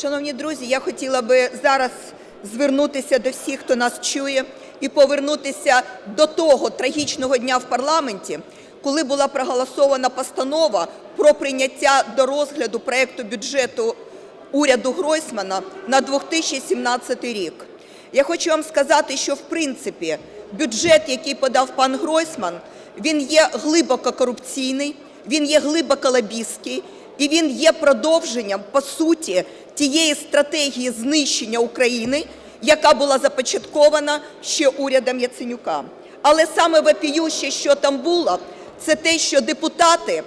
Шановні друзі, я хотіла би зараз звернутися до всіх, хто нас чує, і повернутися до того трагічного дня в парламенті, коли була проголосована постанова про прийняття до розгляду проекту бюджету уряду Гройсмана на 2017 рік. Я хочу вам сказати, що в принципі бюджет, який подав пан Гройсман, він є глибоко корупційний, він є глибоко лобістський, і він є продовженням, по суті, тієї стратегії знищення України, яка була започаткована ще урядом Яценюка. Але саме вопіюще, що там було, це те, що депутати,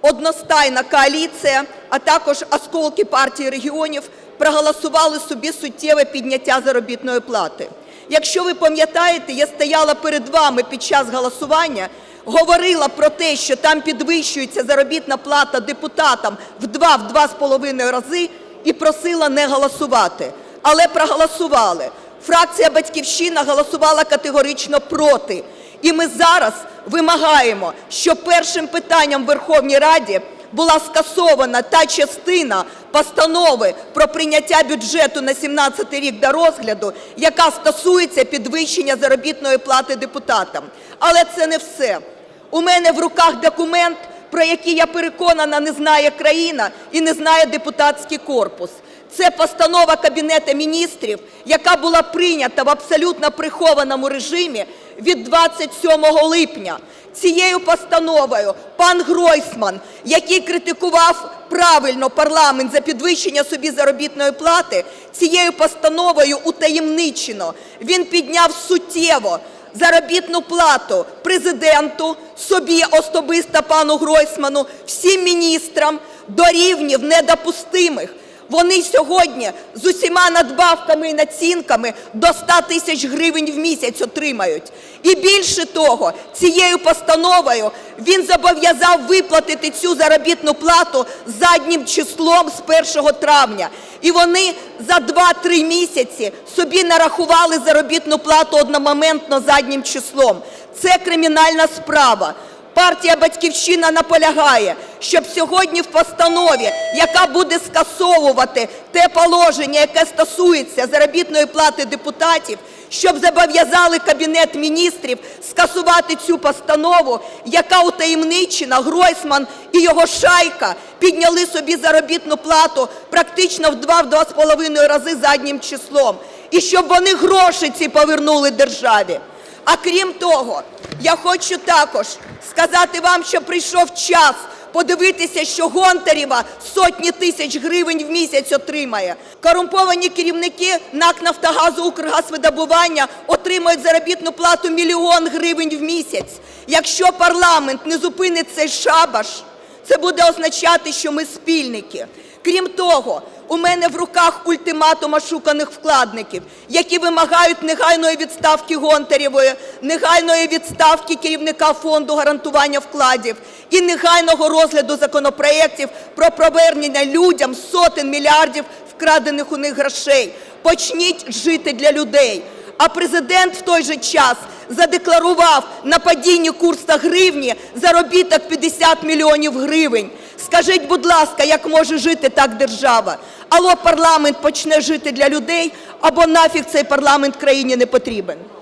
одностайна коаліція, а також осколки партії регіонів проголосували собі суттєве підняття заробітної плати. Якщо ви пам'ятаєте, я стояла перед вами під час голосування, говорила про те, що там підвищується заробітна плата депутатам в 2 в 2,5 рази і просила не голосувати. Але проголосували. Фракція "Батьківщина" голосувала категорично проти. І ми зараз вимагаємо, що першим питанням в Верховній Раді була скасована та частина постанови про прийняття бюджету на 17 рік до розгляду, яка стосується підвищення заробітної плати депутатам. Але це не все. У мене в руках документ, про який, я переконана, не знає країна і не знає депутатський корпус. Це постанова Кабінету Міністрів, яка була прийнята в абсолютно прихованому режимі від 27 липня. Цією постановою пан Гройсман, який критикував правильно парламент за підвищення собі заробітної плати, цією постановою утаємничено він підняв суттєво заробітну плату Президенту, собі особисто пану Гройсману, всім міністрам до рівнів недопустимих. Вони сьогодні з усіма надбавками і націнками до 100 тисяч гривень в місяць отримають. І більше того, цією постановою він зобов'язав виплатити цю заробітну плату заднім числом з 1 травня. І вони за 2-3 місяці собі нарахували заробітну плату одномоментно заднім числом. Це кримінальна справа. Партія "Батьківщина" наполягає, щоб сьогодні в постанові, яка буде скасовувати те положення, яке стосується заробітної плати депутатів, щоб зобов'язали Кабінет Міністрів скасувати цю постанову, яка утаємничена, Гройсман і його шайка підняли собі заробітну плату практично в 2-2,5 рази заднім числом. І щоб вони гроші ці повернули державі. А крім того, я хочу також сказати вам, що прийшов час подивитися, що Гонтарєва сотні тисяч гривень в місяць отримає. Корумповані керівники НАК «Нафтогазу», «Укргазвидобування» отримують заробітну плату мільйон гривень в місяць. Якщо парламент не зупинить цей шабаш, це буде означати, що ми спільники. Крім того, у мене в руках ультиматум ошуканих вкладників, які вимагають негайної відставки Гонтарєвої, негайної відставки керівника Фонду гарантування вкладів і негайного розгляду законопроєктів про повернення людям сотень мільярдів вкрадених у них грошей. Почніть жити для людей. А Президент в той же час задекларував на падінні курсу гривні заробіток 50 мільйонів гривень. Скажіть, будь ласка, як може жити так держава? Або парламент почне жити для людей, або нафіг цей парламент країні не потрібен.